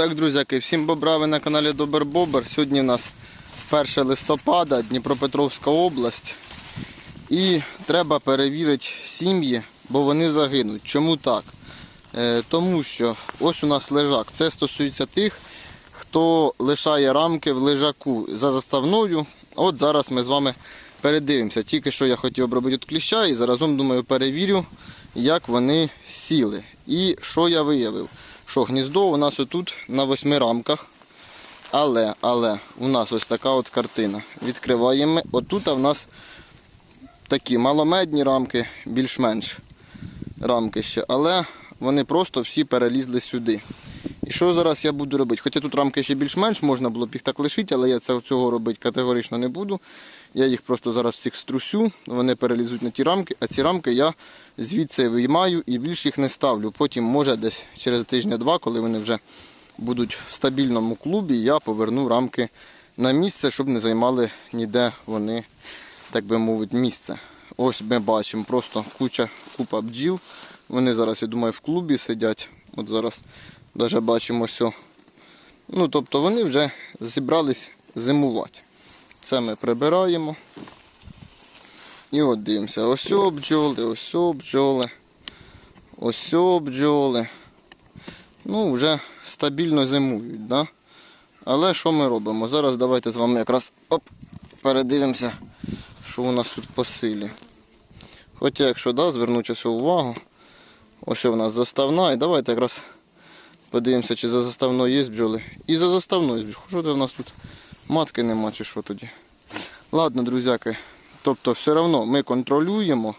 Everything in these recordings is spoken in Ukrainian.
Так, друзяки, всім бобра, ви на каналі Добер Бобер. Сьогодні у нас 1 листопада, Дніпропетровська область. І треба перевірити сім'ї, бо вони загинуть. Чому так? Е, тому що ось у нас лежак. Це стосується тих, хто лишає рамки в лежаку за заставною. От зараз ми з вами передивимося. Тільки що я хотів обробити від кліща і заразом думаю перевірю, як вони сіли. І що я виявив? Що гніздо у нас отут на восьми рамках. Але, але у нас ось така от картина. Відкриваємо. Отут у нас такі маломедні рамки, більш-менш рамки ще. Але вони просто всі перелізли сюди. І що зараз я буду робити? Хоча тут рамки ще більш-менш можна було б їх так лишити, але я цього робити категорично не буду. Я їх просто зараз всіх струсю, вони перелізуть на ті рамки, а ці рамки я звідси виймаю і більше їх не ставлю. Потім, може, десь через тижня-два, коли вони вже будуть в стабільному клубі, я поверну рамки на місце, щоб не займали ніде вони, так би мовити, місце. Ось ми бачимо просто куча, купа бджіл. Вони зараз, я думаю, в клубі сидять. От зараз навіть бачимо все. Ну, тобто вони вже зібрались зимувати. Це ми прибираємо. І от дивимося. Ось о бджоли, ось о бджоли, ось бджоли. Ну, вже стабільно зимують, да? Але що ми робимо? Зараз давайте з вами якраз оп, передивимося, що у нас тут по силі. Хоча, якщо да, звернути увагу, ось у нас заставна, і давайте якраз подивимося, чи за заставною є бджоли. І за заставною. Що це в нас тут? Матки нема чи що тоді? Ладно, друзяки. Тобто все одно ми контролюємо,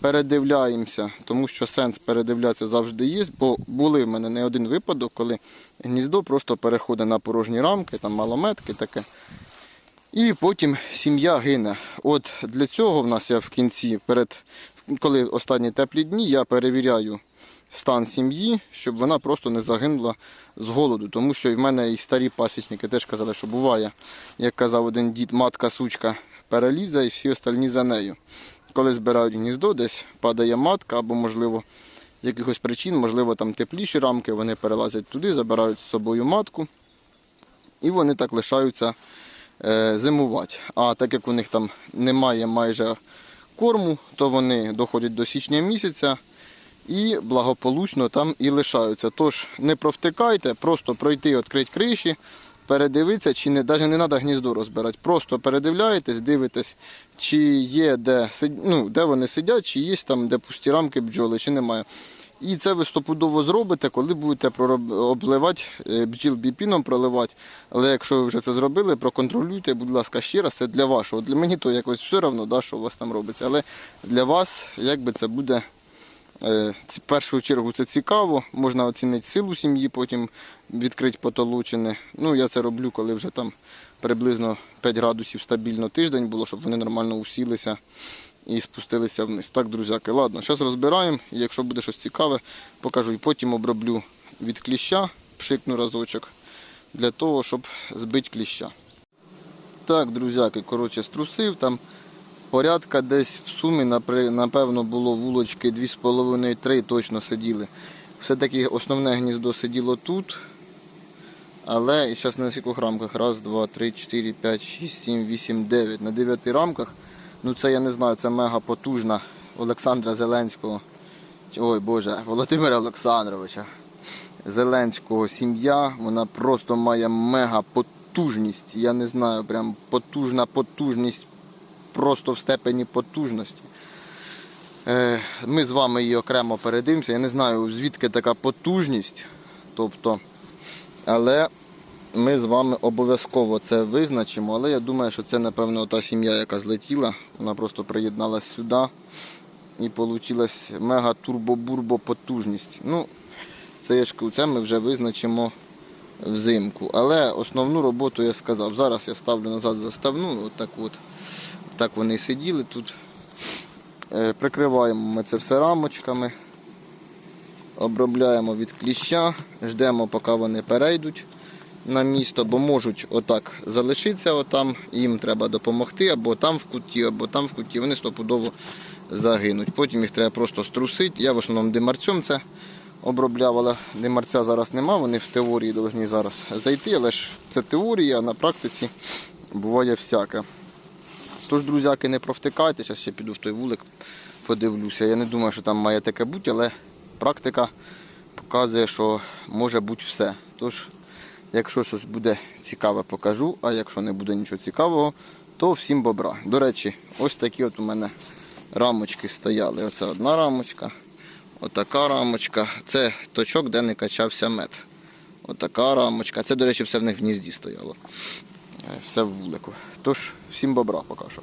передивляємося, тому що сенс передивлятися завжди є, бо були в мене не один випадок, коли гніздо просто переходить на порожні рамки, там малометки таке. І потім сім'я гине. От для цього в нас я в кінці, перед, коли останні теплі дні, я перевіряю стан сім'ї, щоб вона просто не загинула з голоду. Тому що і в мене і старі пасічники теж казали, що буває, як казав один дід, матка-сучка перелізе і всі остальні за нею. Коли збирають гніздо, десь падає матка, або, можливо, з якихось причин, можливо, там тепліші рамки, вони перелазять туди, забирають з собою матку. І вони так лишаються е, зимувати. А так як у них там немає майже корму, то вони доходять до січня місяця і благополучно там і лишаються. Тож не провтикайте, просто пройти, відкрити криші, передивитися, чи не навіть не треба гніздо розбирати. Просто передивляєтесь, дивитесь, чи є де, ну, де вони сидять, чи є там де пусті рамки бджоли, чи немає. І це ви стопудово зробите, коли будете обливати е, бджіл біпіном проливати. Але якщо ви вже це зробили, проконтролюйте, будь ласка, ще раз, це для вашого. Для мені то якось все одно, да, що у вас там робиться. Але для вас, якби це буде В першу чергу це цікаво, можна оцінити силу сім'ї, потім відкрити потолочини. Ну, я це роблю, коли вже там приблизно 5 градусів стабільно тиждень було, щоб вони нормально усілися і спустилися вниз. Так, друзяки, ладно, зараз розбираємо. І якщо буде щось цікаве, покажу. І потім оброблю від кліща, пшикну разочок, для того, щоб збити кліща. Так, друзяки, коротше, струсив там. Порядка десь в сумі, напевно, було вулочки 2,5-3 точно сиділи. Все-таки основне гніздо сиділо тут. Але і зараз на скількох рамках. Раз, два, три, чотири, п'ять, шість, сім, вісім, дев'ять. На дев'яти рамках. Ну це я не знаю, це мега потужна Олександра Зеленського. Ой Боже, Володимира Олександровича. Зеленського сім'я. Вона просто має мега потужність. Я не знаю, прям потужна потужність просто в степені потужності. Е, Ми з вами її окремо передивимося. Я не знаю, звідки така потужність. Тобто, але ми з вами обов'язково це визначимо. Але я думаю, що це, напевно, та сім'я, яка злетіла. Вона просто приєдналась сюди і вийшла мега турбо-бурбо потужність. Ну, це, це ми вже визначимо взимку. Але основну роботу я сказав. Зараз я ставлю назад заставну, отак от. Так вони сиділи тут. Е, Прикриваємо ми це все рамочками, обробляємо від кліща, ждемо, поки вони перейдуть на місто, бо можуть отак залишитися отам, їм треба допомогти, або там в куті, або там в куті, вони стопудово загинуть. Потім їх треба просто струсити. Я в основному димарцем це обробляв, але димарця зараз нема, вони в теорії повинні зараз зайти, але ж це теорія, а на практиці буває всяке. Тож, друзяки, не провтикайте, зараз ще піду в той вулик, подивлюся. Я не думаю, що там має таке бути, але практика показує, що може бути все. Тож, якщо щось буде цікаве, покажу, а якщо не буде нічого цікавого, то всім бобра. До речі, ось такі от у мене рамочки стояли. Оце одна рамочка, отака рамочка. Це точок, де не качався мед. Отака рамочка. Це, до речі, все в них в гнізді стояло. Е, Все в вулику. Тож, всім бобра поки що.